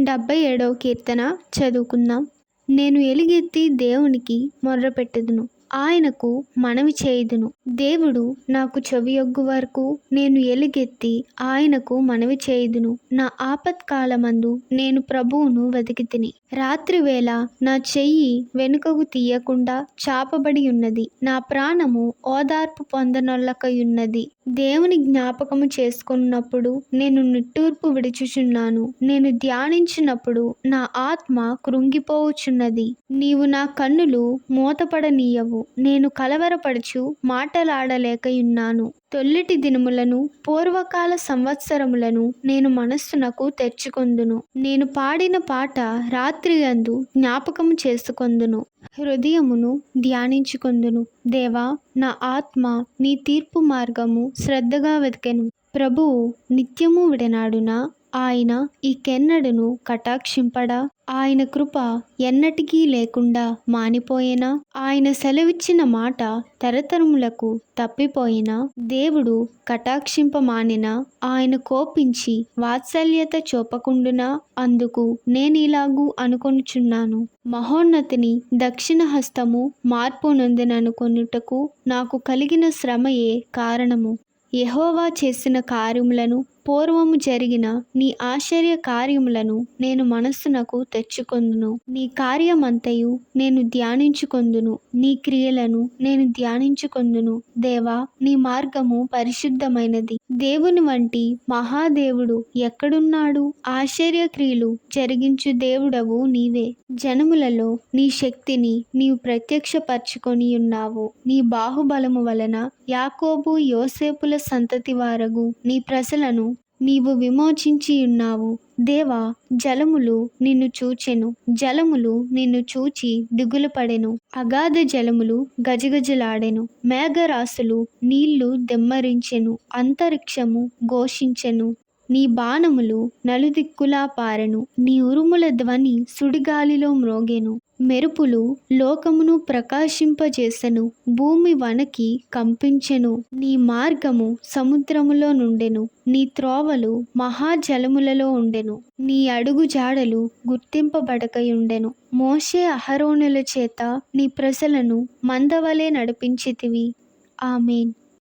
డెబ్బై ఏడవ కీర్తన చదువుకుందాం. నేను ఎలుగెత్తి దేవునికి మొర్రపెట్టుదును. ఆయనకు మనవి చేయుదును. దేవుడు నాకు చెవియొగ్గు వరకు నేను ఎలుగెత్తి ఆయనకు మనవి చేయుదును. నా ఆపత్కాలమందు నేను ప్రభువును వెతికి తిని రాత్రి వేళ నా చెయ్యి వెనుకకు తీయకుండా చాపబడి ఉన్నది. నా ప్రాణము ఓదార్పు పొందనొల్లకయున్నది. దేవుని జ్ఞాపకము చేసుకున్నప్పుడు నేను నిట్టూర్పు విడుచుచున్నాను నేను ధ్యానించినప్పుడు నా ఆత్మ కృంగిపోవచ్చున్నది నీవు నా కన్నులు మూతపడనీయవు. నేను కలవరపడుచు మాటలాడలేకయున్నాను. తొల్లిటి దినములను పూర్వకాల సంవత్సరములను నేను మనస్సునకు తెచ్చుకొందును. నేను పాడిన పాట రాత్రి అందు జ్ఞాపకము చేసుకొందును. హృదయమును ధ్యానించుకొందును. దేవా నా ఆత్మ నీ తీర్పు మార్గము శ్రద్ధగా వెతికెను. ప్రభువు నిత్యము విడనాడునా? ఆయన ఈ కెన్నడును కటాక్షింపడా? ఆయన కృప ఎన్నటికీ లేకుండా మానిపోయేనా? ఆయన సెలవిచ్చిన మాట తరతరములకు తప్పిపోయినా? దేవుడు కటాక్షింపమానిన? ఆయన కోపించి వాత్సల్యత చూపకుండునా? అందుకు నేనిలాగూ అనుకొనుచున్నాను. మహోన్నతిని దక్షిణ హస్తము మార్పు నొందిననుకొనుటకు నాకు కలిగిన శ్రమయే కారణము. యహోవా చేసిన కార్యములను పూర్వము జరిగిన నీ ఆశ్చర్య కార్యములను నేను మనస్సునకు తెచ్చుకొందును. నీ కార్యమంతయు నేను ధ్యానించుకొందును. నీ క్రియలను నేను ధ్యానించుకొందును. దేవా నీ మార్గము పరిశుద్ధమైనది. దేవుని వంటి మహాదేవుడు ఎక్కడున్నాడు? ఆశ్చర్య క్రియలు జరిగించు దేవుడవు నీవే. జనములలో నీ శక్తిని నీవు ప్రత్యక్షపరచుకొని ఉన్నావు. నీ బాహుబలము వలన యాకోబు యోసేపుల సంతతి వారగు నీ ప్రజలను నీవు విమోచించి ఉన్నావు. దేవా జలములు నిన్ను చూచెను. జలములు నిన్ను చూచి దిగులు పడెను అగాధ జలములు గజగజలాడెను. మేఘరాశులు నీళ్ళు దెమ్మరించెను. అంతరిక్షము ఘోషించెను. నీ బాణములు నలుదిక్కులా పారెను. నీ ఉరుముల ధ్వని సుడిగాలిలో మ్రోగెను. మెరుపులు లోకమును ప్రకాశింపజేసెను. భూమి వణకి కంపించెను. నీ మార్గము సముద్రములో నుండెను. నీ త్రోవలు మహాజలములలో ఉండెను. నీ అడుగు జాడలు గుర్తింపబడకయుండెను. మోషే అహరోనుల చేత నీ ప్రజలను మందవలే నడిపించితివి. ఆమెన్.